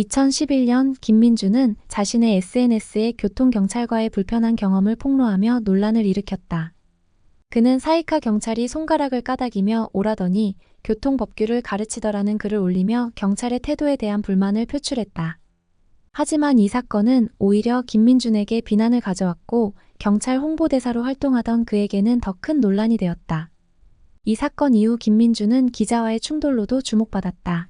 2011년 김민주는 자신의 SNS에 교통경찰과의 불편한 경험을 폭로하며 논란을 일으켰다. 그는 사이카 경찰이 손가락을 까닥이며 오라더니 교통법규를 가르치더라는 글을 올리며 경찰의 태도에 대한 불만을 표출했다. 하지만 이 사건은 오히려 김민준에게 비난을 가져왔고 경찰 홍보대사로 활동하던 그에게는 더 큰 논란이 되었다. 이 사건 이후 김민주는 기자와의 충돌로도 주목받았다.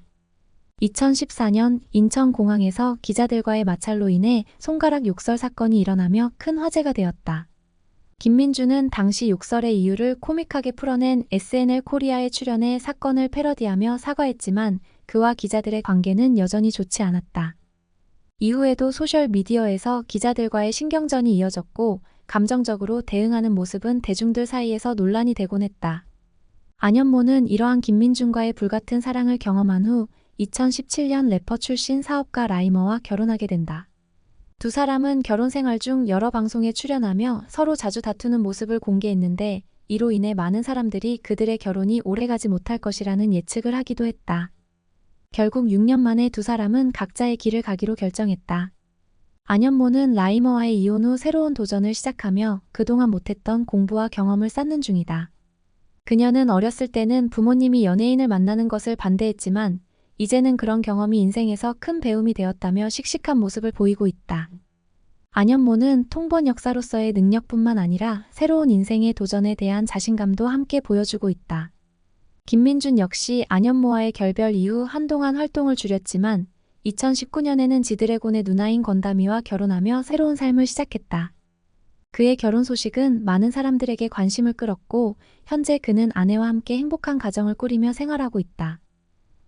2014년 인천공항에서 기자들과의 마찰로 인해 손가락 욕설 사건이 일어나며 큰 화제가 되었다. 김민주는 당시 욕설의 이유를 코믹하게 풀어낸 SNL 코리아에 출연해 사건을 패러디하며 사과했지만 그와 기자들의 관계는 여전히 좋지 않았다. 이후에도 소셜미디어에서 기자들과의 신경전이 이어졌고 감정적으로 대응하는 모습은 대중들 사이에서 논란이 되곤 했다. 안현모는 이러한 김민준과의 불같은 사랑을 경험한 후 2017년 래퍼 출신 사업가 라이머와 결혼하게 된다. 두 사람은 결혼 생활 중 여러 방송에 출연하며 서로 자주 다투는 모습을 공개했는데 이로 인해 많은 사람들이 그들의 결혼이 오래가지 못할 것이라는 예측을 하기도 했다. 결국 6년 만에 두 사람은 각자의 길을 가기로 결정했다. 안현모는 라이머와의 이혼 후 새로운 도전을 시작하며 그동안 못했던 공부와 경험을 쌓는 중이다. 그녀는 어렸을 때는 부모님이 연예인을 만나는 것을 반대했지만 이제는 그런 경험이 인생에서 큰 배움이 되었다며 씩씩한 모습을 보이고 있다. 안현모는 통번 역사로서의 능력뿐만 아니라 새로운 인생의 도전에 대한 자신감도 함께 보여주고 있다. 김민준 역시 안현모와의 결별 이후 한동안 활동을 줄였지만 2019년에는 지드래곤의 누나인 건담이와 결혼하며 새로운 삶을 시작했다. 그의 결혼 소식은 많은 사람들에게 관심을 끌었고 현재 그는 아내와 함께 행복한 가정을 꾸리며 생활하고 있다.